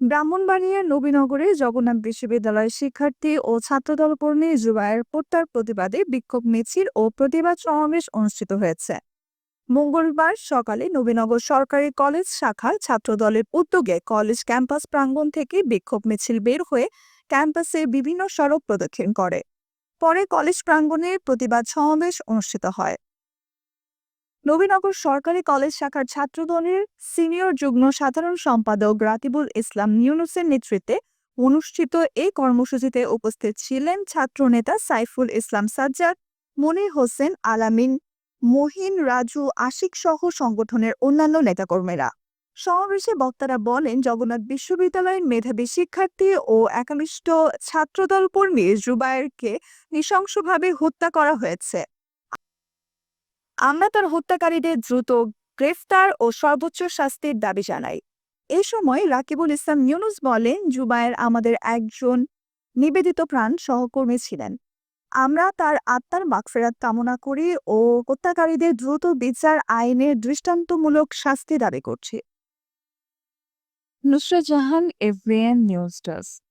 ব্রাহ্মণবাড়িয়ার নবীনগরে জগন্নাথ বিশ্ববিদ্যালয়ের শিক্ষার্থী ও ছাত্রদল কর্মী জুবায়ের হত্যার প্রতিবাদে বিক্ষোভ মিছিল ও প্রতিবাদ সমাবেশ অনুষ্ঠিত হয়েছে। মঙ্গলবার সকালে নবীনগর সরকারি কলেজ শাখার ছাত্রদলের উদ্যোগে কলেজ ক্যাম্পাস প্রাঙ্গণ থেকে বিক্ষোভ মিছিল বের হয়ে ক্যাম্পাসে বিভিন্ন সড়ক প্রদক্ষিণ করে। পরে কলেজ প্রাঙ্গণে প্রতিবাদ সমাবেশ অনুষ্ঠিত হয়। নবীনগর সরকারি কলেজ শাখার ছাত্রদলের সিনিয়র যুগ্ম সাধারণ সম্পাদক রাতিবুল ইসলাম নিউনুসের নেতৃত্বে অনুষ্ঠিত এই কর্মসূচিতে উপস্থিত ছিলেন ছাত্রনেতা সাইফুল ইসলাম সাজ্জাদ, মনির হোসেন আলামিন, মহিন রাজু আশিক সহ সংগঠনের অন্যান্য নেতাকর্মীরা। সমাবেশে বক্তারা বলেন, জগন্নাথ বিশ্ববিদ্যালয়ের মেধাবী শিক্ষার্থী ও একনিষ্ঠ ছাত্রদল কর্মী জুবায়েরকে নৃশংসভাবে হত্যা করা হয়েছে। আমরা তার হত্যাকারীদের দ্রুত গ্রেফতার ও সর্বোচ্চ শাস্তির দাবি জানাই। এ সময় রাকিবুল ইসলাম ইউনুস বলেন, জুবায়ের আমাদের একজন নিবেদিত প্রাণ সহকর্মী ছিলেন। আমরা তার আত্মার মাগফেরাত কামনা করি ও হত্যাকারীদের দ্রুত বিচার আইনের দৃষ্টান্তমূলক শাস্তি দাবি করছি। Nusrat Jahan everyone news desk.